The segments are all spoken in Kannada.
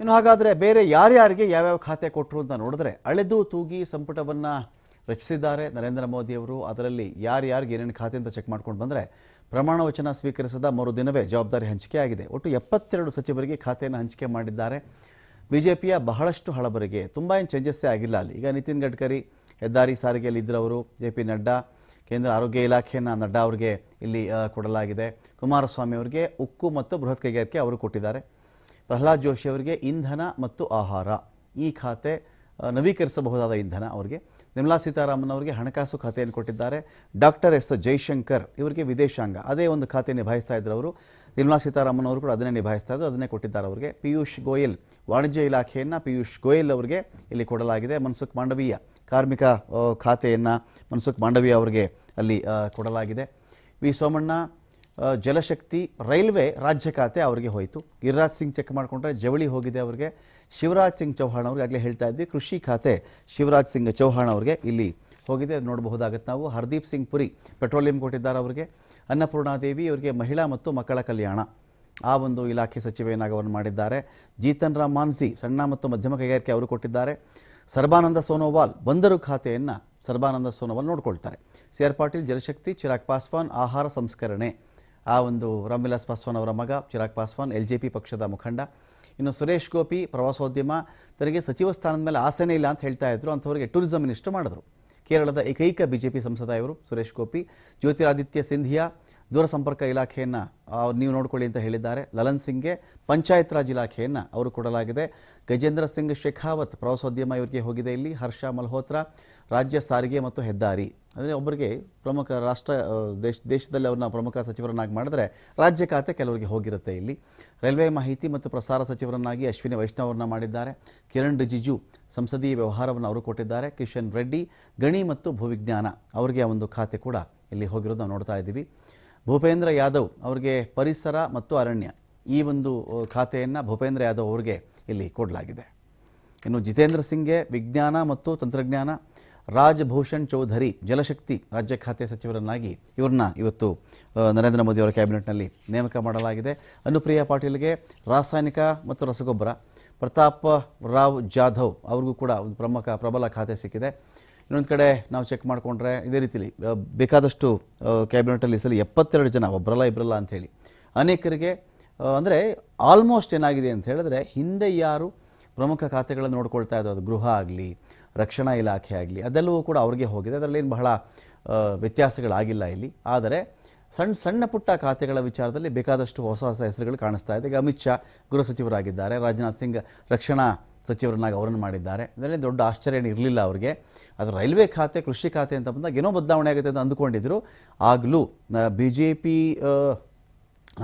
ಇನ್ನು ಹಾಗಾದರೆ ಬೇರೆ ಯಾರ್ಯಾರಿಗೆ ಯಾವ್ಯಾವ ಖಾತೆ ಕೊಟ್ಟರು ಅಂತ ನೋಡಿದ್ರೆ ಅಳೆದು ತೂಗಿ ಸಂಪುಟವನ್ನು ರಚಿಸಿದ್ದಾರೆ ನರೇಂದ್ರ ಮೋದಿಯವರು ಅದರಲ್ಲಿ ಯಾರ್ಯಾರಿಗೆ ಏನೇನು ಖಾತೆ ಅಂತ ಚೆಕ್ ಮಾಡ್ಕೊಂಡು ಬಂದರೆ ಪ್ರಮಾಣ ವಚನ ಸ್ವೀಕರಿಸಿದ ಮರುದಿನವೇ ಜವಾಬ್ದಾರಿ ಹಂಚಿಕೆ ಆಗಿದೆ. ಒಟ್ಟು ಎಪ್ಪತ್ತೆರಡು ಸಚಿವರಿಗೆ ಖಾತೆಯನ್ನು ಹಂಚಿಕೆ ಮಾಡಿದ್ದಾರೆ. ಬಿಜೆಪಿಯ ಬಹಳಷ್ಟು ಹಳಬರಿಗೆ ತುಂಬ ಏನು ಚೇಂಜಸ್ಸೇ ಆಗಿಲ್ಲ ಅಲ್ಲಿ. ಈಗ ನಿತಿನ್ ಗಡ್ಕರಿ, ಹೆದ್ದಾರಿ ಸಾರಿಗೆಯಲ್ಲಿ ಇದ್ದರವರು ಜೆ ಪಿ ನಡ್ಡಾ, ಕೇಂದ್ರ ಆರೋಗ್ಯ ಇಲಾಖೆಯನ್ನು ನಡ್ಡಾ ಅವರಿಗೆ ಇಲ್ಲಿ ಕೊಡಲಾಗಿದೆ. ಕುಮಾರಸ್ವಾಮಿ ಅವರಿಗೆ ಉಕ್ಕು ಮತ್ತು ಬೃಹತ್ ಕೈಗಾರಿಕೆ ಅವರು ಕೊಟ್ಟಿದ್ದಾರೆ. ಪ್ರಹ್ಲಾದ್ ಜೋಶಿ ಅವರಿಗೆ ಇಂಧನ ಮತ್ತು ಆಹಾರ. ಈ ಖಾತೆ ನವೀಕರಿಸಬಹುದಾದ ಇಂಧನ ಅವರಿಗೆ. ನಿರ್ಮಲಾ ಸೀತಾರಾಮನ್ ಅವರಿಗೆ ಹಣಕಾಸು ಖಾತೆಯನ್ನು ಕೊಟ್ಟಿದ್ದಾರೆ. ಡಾಕ್ಟರ್ ಎಸ್ ಜೈಶಂಕರ್ ಇವರಿಗೆ ವಿದೇಶಾಂಗ. ಅದೇ ಒಂದು ಖಾತೆ ನಿಭಾಯಿಸ್ತಾ ಇದ್ದರು ಅವರು. ನಿರ್ಮಲಾ ಸೀತಾರಾಮನ್ ಅವರು ಕೂಡ ಅದನ್ನೇ ನಿಭಾಯಿಸ್ತಾ ಇದ್ದರು ಅದನ್ನೇ ಕೊಟ್ಟಿದ್ದಾರೆ ಅವರಿಗೆ. ಪಿಯೂಷ್ ಗೋಯಲ್, ವಾಣಿಜ್ಯ ಇಲಾಖೆಯನ್ನು ಪಿಯೂಷ್ ಗೋಯಲ್ ಅವರಿಗೆ ಇಲ್ಲಿ ಕೊಡಲಾಗಿದೆ. ಮನ್ಸುಖ್ ಮಾಂಡವೀಯ ಕಾರ್ಮಿಕ ಖಾತೆಯನ್ನು ಮನ್ಸುಖ್ ಮಾಂಡವೀಯ ಅವರಿಗೆ ಅಲ್ಲಿ ಕೊಡಲಾಗಿದೆ. ವಿ ಸೋಮಣ್ಣ ಜಲಶಕ್ತಿ ರೈಲ್ವೆ ರಾಜ್ಯ ಖಾತೆ ಅವರಿಗೆ ಹೋಯಿತು. ಗಿರಿರಾಜ್ ಸಿಂಗ್ ಚೆಕ್ ಮಾಡಿಕೊಂಡ್ರೆ ಜವಳಿ ಹೋಗಿದೆ ಅವರಿಗೆ. ಶಿವರಾಜ್ ಸಿಂಗ್ ಚೌಹಾಣ್ ಅವ್ರಿಗೆ ಆಗಲೇ ಹೇಳ್ತಾ ಇದ್ವಿ. ಕೃಷಿ ಖಾತೆ ಶಿವರಾಜ್ ಸಿಂಗ್ ಚೌಹಾಣ್ ಅವರಿಗೆ ಇಲ್ಲಿ ಹೋಗಿದೆ. ಅದು ನೋಡಬಹುದಾಗತ್ತೆ ನಾವು. ಹರ್ದೀಪ್ ಸಿಂಗ್ ಪುರಿ ಪೆಟ್ರೋಲಿಯಂ ಕೊಟ್ಟಿದ್ದಾರೆ ಅವರಿಗೆ. ಅನ್ನಪೂರ್ಣಾದೇವಿ ಅವರಿಗೆ ಮಹಿಳಾ ಮತ್ತು ಮಕ್ಕಳ ಕಲ್ಯಾಣ. ಆ ಒಂದು ಇಲಾಖೆ ಸಚಿವೆಯನ್ನಾಗಿ ಅವರನ್ನು ಮಾಡಿದ್ದಾರೆ. ಜೀತನ್ ರಾಮ್ ಮಾನ್ಸಿ ಸಣ್ಣ ಮತ್ತು ಮಧ್ಯಮ ಕೈಗಾರಿಕೆ ಅವರು ಕೊಟ್ಟಿದ್ದಾರೆ. ಸರ್ಬಾನಂದ ಸೋನೋವಾಲ್ ಬಂದರು ಖಾತೆಯನ್ನು ಸರ್ಬಾನಂದ ಸೋನೋವಾಲ್ ನೋಡ್ಕೊಳ್ತಾರೆ. ಸಿ ಆರ್ ಪಾಟೀಲ್ ಜಲಶಕ್ತಿ ಚಿರಾಗ್ ಪಾಸ್ವಾನ್ ಆಹಾರ ಸಂಸ್ಕರಣೆ. ಆ ಒಂದು ರಾಮ್ವಿಲಾಸ್ ಪಾಸ್ವಾನ್ ಅವರ ಮಗ, Chirag Paswan, L J P ಪಕ್ಷದ ಮುಖಂಡ. ಇನ್ನು ಸುರೇಶ್ ಗೋಪಿ, ಪ್ರವಾಸೋದ್ಯಮ ತನಗೆ ಸಚಿವ ಸ್ಥಾನದ ಮೇಲೆ ಆಸೆನೇ ಇಲ್ಲ ಅಂತ ಹೇಳ್ತಾ ಇದ್ರು. ಅಂಥವ್ರಿಗೆ ಟೂರಿಸಂ ಮಿನಿಸ್ಟರ್ ಮಾಡಿದ್ರು. ಕೇರಳದ ಏಕೈಕ ಬಿಜೆಪಿ ಸಂಸದ ಇವರು ಸುರೇಶ್ ಗೋಪಿ, ಜ್ಯೋತಿರಾದಿತ್ಯ ಸಿಂಧಿಯಾ ದೂರಸಂಪರ್ಕ ಇಲಾಖೆಯನ್ನು ನೀವು ನೋಡಿಕೊಳ್ಳಿ ಅಂತ ಹೇಳಿದ್ದಾರೆ. ಲಲನ್ ಸಿಂಗ್ಗೆ ಪಂಚಾಯತ್ ರಾಜ್ ಇಲಾಖೆಯನ್ನು ಅವರು ಕೊಡಲಾಗಿದೆ. ಗಜೇಂದ್ರ ಸಿಂಗ್ ಶೇಖಾವತ್ ಪ್ರವಾಸೋದ್ಯಮ ಇವರಿಗೆ ಹೋಗಿದೆ ಇಲ್ಲಿ. ಹರ್ಷ ಮಲ್ಹೋತ್ರಾ, ರಾಜ್ಯ ಸಾರಿಗೆ ಮತ್ತು ಹೆದ್ದಾರಿ. ಅಂದರೆ ಒಬ್ಬರಿಗೆ ಪ್ರಮುಖ ರಾಷ್ಟ್ರ ದೇಶ, ದೇಶದಲ್ಲಿ ಅವ್ರನ್ನ ಪ್ರಮುಖ ಸಚಿವರನ್ನಾಗಿ ಮಾಡಿದ್ರೆ ರಾಜ್ಯ ಖಾತೆ ಕೆಲವರಿಗೆ ಹೋಗಿರುತ್ತೆ ಇಲ್ಲಿ. ರೈಲ್ವೆ ಮಾಹಿತಿ ಮತ್ತು ಪ್ರಸಾರ ಸಚಿವರನ್ನಾಗಿ ಅಶ್ವಿನಿ ವೈಷ್ಣವ್ ಅವ್ರನ್ನ ಮಾಡಿದ್ದಾರೆ. ಕಿರಣ್ ರಿಜಿಜು ಸಂಸದೀಯ ವ್ಯವಹಾರವನ್ನು ಅವರು ಕೊಟ್ಟಿದ್ದಾರೆ. ಕಿಶನ್ ರೆಡ್ಡಿ, ಗಣಿ ಮತ್ತು ಭೂವಿಜ್ಞಾನ ಅವರಿಗೆ ಒಂದು ಖಾತೆ ಕೂಡ ಇಲ್ಲಿ ಹೋಗಿರೋದು ನಾವು ನೋಡ್ತಾ ಇದ್ದೀವಿ. ಭೂಪೇಂದ್ರ ಯಾದವ್ ಅವರಿಗೆ ಪರಿಸರ ಮತ್ತು ಅರಣ್ಯ ಈ ಒಂದು ಖಾತೆಯನ್ನು ಭೂಪೇಂದ್ರ ಯಾದವ್ ಅವರಿಗೆ ಇಲ್ಲಿ ಕೊಡಲಾಗಿದೆ. ಇನ್ನು ಜಿತೇಂದ್ರ ಸಿಂಗ್ಗೆ ವಿಜ್ಞಾನ ಮತ್ತು ತಂತ್ರಜ್ಞಾನ ರಾಜ್ ಭೂಷಣ್ ಚೌಧರಿ, ಜಲಶಕ್ತಿ ರಾಜ್ಯ ಖಾತೆ ಸಚಿವರನ್ನಾಗಿ ಇವ್ರನ್ನ ಇವತ್ತು ನರೇಂದ್ರ ಮೋದಿ ಅವರ ಕ್ಯಾಬಿನೆಟ್ನಲ್ಲಿ ನೇಮಕ ಮಾಡಲಾಗಿದೆ. ಅನುಪ್ರಿಯಾ ಪಾಟೀಲ್ಗೆ ರಾಸಾಯನಿಕ ಮತ್ತು ರಸಗೊಬ್ಬರ, ಪ್ರತಾಪ್ ರಾವ್ ಜಾಧವ್ ಅವ್ರಿಗೂ ಕೂಡ ಒಂದು ಪ್ರಮುಖ ಪ್ರಬಲ ಖಾತೆ ಸಿಕ್ಕಿದೆ. ಇನ್ನೊಂದು ಕಡೆ ನಾವು ಚೆಕ್ ಮಾಡಿಕೊಂಡ್ರೆ ಇದೇ ರೀತಿಲಿ ಬೇಕಾದಷ್ಟು ಕ್ಯಾಬಿನೆಟಲ್ಲಿ ಸಲ ಎಪ್ಪತ್ತೆರಡು ಜನ ಒಬ್ಬರಲ್ಲ ಇಬ್ಬರಲ್ಲ ಅಂಥೇಳಿ ಅನೇಕರಿಗೆ ಅಂದರೆ ಆಲ್ಮೋಸ್ಟ್ ಏನಾಗಿದೆ ಅಂತ ಹೇಳಿದ್ರೆ ಹಿಂದೆ ಯಾರು ಪ್ರಮುಖ ಖಾತೆಗಳನ್ನು ನೋಡ್ಕೊಳ್ತಾ ಇದ್ರು, ಅದು ಗೃಹ ಆಗಲಿ, ರಕ್ಷಣಾ ಇಲಾಖೆ ಆಗಲಿ, ಅದೆಲ್ಲವೂ ಕೂಡ ಅವ್ರಿಗೆ ಹೋಗಿದೆ. ಅದರಲ್ಲಿ ಏನು ಬಹಳ ವ್ಯತ್ಯಾಸಗಳಾಗಿಲ್ಲ ಇಲ್ಲಿ. ಆದರೆ ಸಣ್ಣ ಸಣ್ಣ ಪುಟ್ಟ ಖಾತೆಗಳ ವಿಚಾರದಲ್ಲಿ ಬೇಕಾದಷ್ಟು ಹೊಸ ಹೊಸ ಹೆಸರುಗಳು ಕಾಣಿಸ್ತಾ ಇದೆ. ಈಗ ಅಮಿತ್ ಶಾ ಗೃಹ ಸಚಿವರಾಗಿದ್ದಾರೆ. ರಾಜನಾಥ್ ಸಿಂಗ್ ರಕ್ಷಣಾ ಸಚಿವರನ್ನಾಗಿ ಅವರನ್ನು ಮಾಡಿದ್ದಾರೆ. ಇದರಲ್ಲಿ ದೊಡ್ಡ ಆಶ್ಚರ್ಯ ಇರಲಿಲ್ಲ ಅವರಿಗೆ. ಅದು ರೈಲ್ವೆ ಖಾತೆ, ಕೃಷಿ ಖಾತೆ ಅಂತ ಬಂದಾಗ ಏನೋ ಬದಲಾವಣೆ ಆಗುತ್ತೆ ಅಂತ ಅಂದುಕೊಂಡಿದ್ರು. ಆಗಲೂ ಬಿ ಜೆ ಪಿ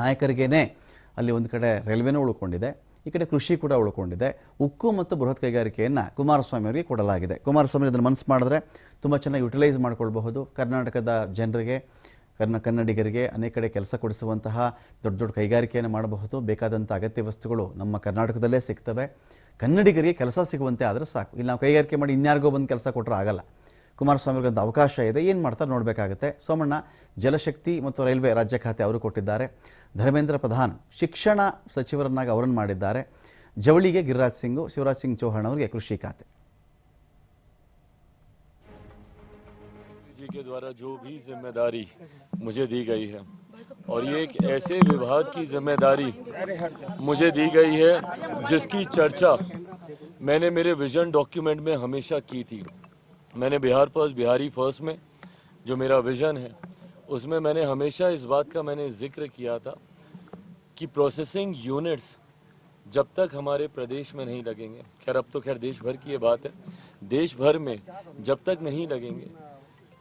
ನಾಯಕರಿಗೇ ಅಲ್ಲಿ ಒಂದು ಕಡೆ ರೈಲ್ವೆನೂ ಉಳ್ಕೊಂಡಿದೆ. ಈ ಕಡೆ ಕೃಷಿ ಕೂಡ ಉಳ್ಕೊಂಡಿದೆ. ಉಕ್ಕು ಮತ್ತು ಬೃಹತ್ ಕೈಗಾರಿಕೆಯನ್ನು ಕುಮಾರಸ್ವಾಮಿ ಅವರಿಗೆ ಕೊಡಲಾಗಿದೆ. ಕುಮಾರಸ್ವಾಮಿ ಅದನ್ನು ಮನಸ್ಸು ಮಾಡಿದ್ರೆ ತುಂಬ ಚೆನ್ನಾಗಿ ಯುಟಿಲೈಸ್ ಮಾಡ್ಕೊಳ್ಬಹುದು. ಕರ್ನಾಟಕದ ಜನರಿಗೆ, ಕರ್ನ, ಕನ್ನಡಿಗರಿಗೆ ಅನೇಕ ಕಡೆ ಕೆಲಸ ಕೊಡಿಸುವಂತಹ ದೊಡ್ಡ ದೊಡ್ಡ ಕೈಗಾರಿಕೆಯನ್ನು ಮಾಡಬಹುದು. ಬೇಕಾದಂಥ ಅಗತ್ಯ ವಸ್ತುಗಳು ನಮ್ಮ ಕರ್ನಾಟಕದಲ್ಲೇ ಸಿಗ್ತವೆ. ಕನ್ನಡಿಗರಿಗೆ ಕೆಲಸ ಸಿಗುವಂತೆ ಆದರೆ ಸಾಕು ಇಲ್ಲಿ ನಾವು ಕೈಗಾರಿಕೆ ಮಾಡಿ ಇನ್ಯಾರಿಗೋ ಬಂದು ಕೆಲಸ ಕೊಟ್ಟರೆ ಆಗಲ್ಲ ಕುಮಾರಸ್ವಾಮಿ ಅವ್ರಿಗಂತ ಅವಕಾಶ ಇದೆ ಏನು ಮಾಡ್ತಾರೆ ನೋಡಬೇಕಾಗುತ್ತೆ ಸೋಮಣ್ಣ ಜಲಶಕ್ತಿ ಮತ್ತು ರೈಲ್ವೆ ರಾಜ್ಯ ಖಾತೆ ಅವರು ಕೊಟ್ಟಿದ್ದಾರೆ ಧರ್ಮೇಂದ್ರ ಪ್ರಧಾನ್ ಶಿಕ್ಷಣ ಸಚಿವರನ್ನಾಗಿ ಅವರನ್ನು ಮಾಡಿದ್ದಾರೆ ಜವಳಿಗೆ ಗಿರಿರಾಜ್ ಸಿಂಗು ಶಿವರಾಜ್ ಸಿಂಗ್ ಚೌಹಾಣ್ ಅವರಿಗೆ ಕೃಷಿ ಖಾತೆ जी के द्वारा जो भी जिम्मेदारी मुझे दी गई है और ये एक ऐसे विभाग की ज़िम्मेदारी मुझे दी गई है जिसकी चर्चा मैंने मेरे विजन डॉक्यूमेंट में हमेशा की थी। मैंने बिहार फ़र्स्ट, बिहारी फ़र्स्ट में, जो मेरा विजन है, उसमें मैंने हमेशा इस बात का मैंने ज़िक्र किया था कि प्रोसेसिंग यूनिट्स जब तक हमारे प्रदेश में नहीं लगेंगे। खैर, अब तो खैर देश भर की ये बात है। देश भर में जब तक नहीं लगेंगे,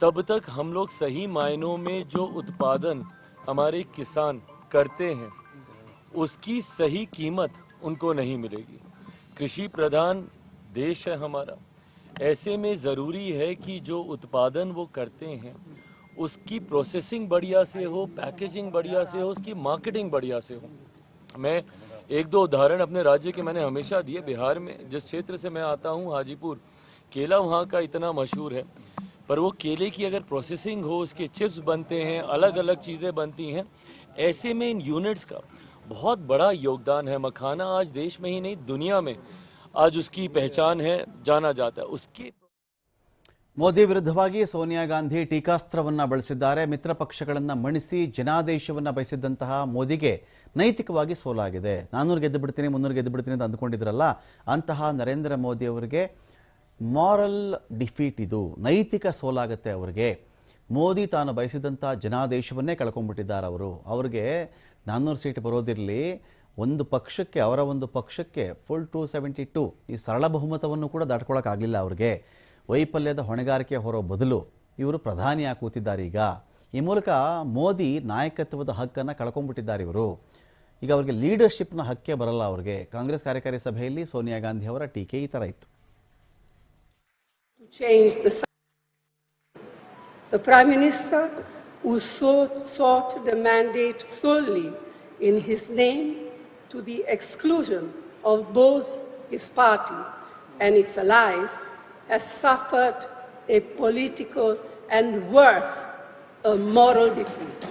तब तक हम लोग सही मायनों में जो उत्पादन हमारे किसान करते हैं, उसकी सही कीमत उनको नहीं मिलेगी। कृषि प्रधान देश है हमारा। ऐसे में ज़रूरी है कि जो उत्पादन वो करते हैं, उसकी प्रोसेसिंग बढ़िया से हो पैकेजिंग बढ़िया से हो, उसकी मार्केटिंग बढ़िया से हो। मैं एक दो उदाहरण अपने राज्य के मैंने हमेशा दिए। बिहार में जिस क्षेत्र से मैं आता हूँ, हाजीपुर, केला वहाँ का इतना मशहूर है। पर वो केले की अगर प्रोसेसिंग हो उसके चिप्स बनते हैं अलग अलग चीज़ें बनती हैं ऐसे में इन यूनिट्स का बहुत बड़ा योगदान है मखाना आज देश में ही नहीं दुनिया में आज उसकी पहचान है जाना जाता है उसकी ಮೋದಿ ವಿರುದ್ಧವಾಗಿ ಸೋನಿಯಾ ಗಾಂಧಿ ಟೀಕಾಸ್ತ್ರವನ್ನ ಬಳಸಿದ್ದಾರೆ ಮಿತ್ರ ಪಕ್ಷಗಳನ್ನ ಮಣಿಸಿ ಜನಾದೇಶವನ್ನ ಬಯಸಿದ್ದಂತಹ ಮೋದಿಗೆ ನೈತಿಕವಾಗಿ ಸೋಲಾಗಿದೆ ನಾನ್ನೂರು ಗೆದ್ದು ಬಿಡ್ತೀನಿ ಮುನ್ನೂರು ಗೆದ್ದು ಬಿಡ್ತೀನಿ ಅಂತ ಅಂದ್ಕೊಂಡಿದ್ರಲ್ಲ ಅಂತಹ ನರೇಂದ್ರ ಮೋದಿ ಅವರಿಗೆ ಮಾರಲ್ ಡಿಫೀಟ್ ಇದು, ನೈತಿಕ ಸೋಲಾಗುತ್ತೆ ಅವರಿಗೆ. ಮೋದಿ ತಾನು ಬಯಸಿದಂಥ ಜನಾದೇಶವನ್ನೇ ಕಳ್ಕೊಂಡ್ಬಿಟ್ಟಿದ್ದಾರೆ ಅವರು. ಅವ್ರಿಗೆ ನಾನ್ನೂರು ಸೀಟ್ ಬರೋದಿರಲಿ, ಒಂದು ಪಕ್ಷಕ್ಕೆ, ಅವರ ಒಂದು ಪಕ್ಷಕ್ಕೆ ಫುಲ್ ಟೂ ಸೆವೆಂಟಿ ಟು ಈ ಸರಳ ಬಹುಮತವನ್ನು ಕೂಡ ದಾಟ್ಕೊಳ್ಳೋಕ್ಕಾಗಲಿಲ್ಲ ಅವ್ರಿಗೆ. ವೈಫಲ್ಯದ ಹೊಣೆಗಾರಿಕೆ ಹೊರೋ ಬದಲು ಇವರು ಪ್ರಧಾನಿಯಾಗಿ ಕೂತಿದ್ದಾರೆ ಈಗ. ಈ ಮೂಲಕ ಮೋದಿ ನಾಯಕತ್ವದ ಹಕ್ಕನ್ನು ಕಳ್ಕೊಂಡ್ಬಿಟ್ಟಿದ್ದಾರೆ ಇವರು. ಈಗ ಅವರಿಗೆ ಲೀಡರ್ಶಿಪ್ನ ಹಕ್ಕೇ ಬರಲ್ಲ ಅವ್ರಿಗೆ. ಕಾಂಗ್ರೆಸ್ ಕಾರ್ಯಕಾರಿ ಸಭೆಯಲ್ಲಿ ಸೋನಿಯಾ ಗಾಂಧಿ ಅವರ ಟೀಕೆ ಈ ಥರ ಇತ್ತು. To change the The Prime Minister, who so- sought the mandate solely in his name to the exclusion of both his party and its allies, has suffered a political and worse, a moral defeat.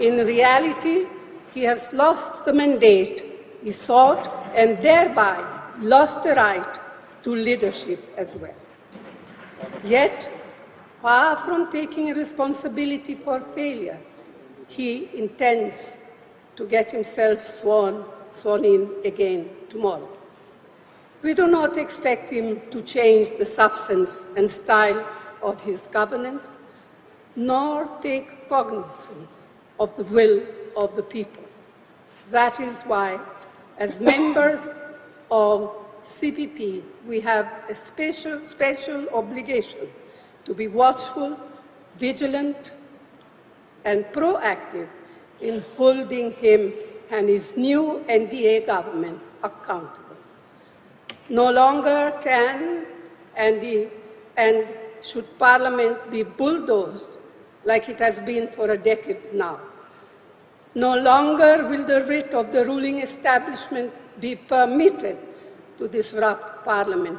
In reality, he has lost the mandate he sought and thereby lost the right to leadership as well. Yet, far from taking responsibility for failure, he intends to get himself sworn, sworn in again tomorrow. We do not expect him to change the substance and style of his governance, nor take cognizance of the will of the people. That is why, as members of CPP, we have a special, special obligation to be watchful, vigilant, and proactive in holding him and his new NDA government accountable. No longer can and, and should Parliament be bulldozed like it has been for a decade now. No longer will the writ of the ruling establishment be permitted to disrupt Parliament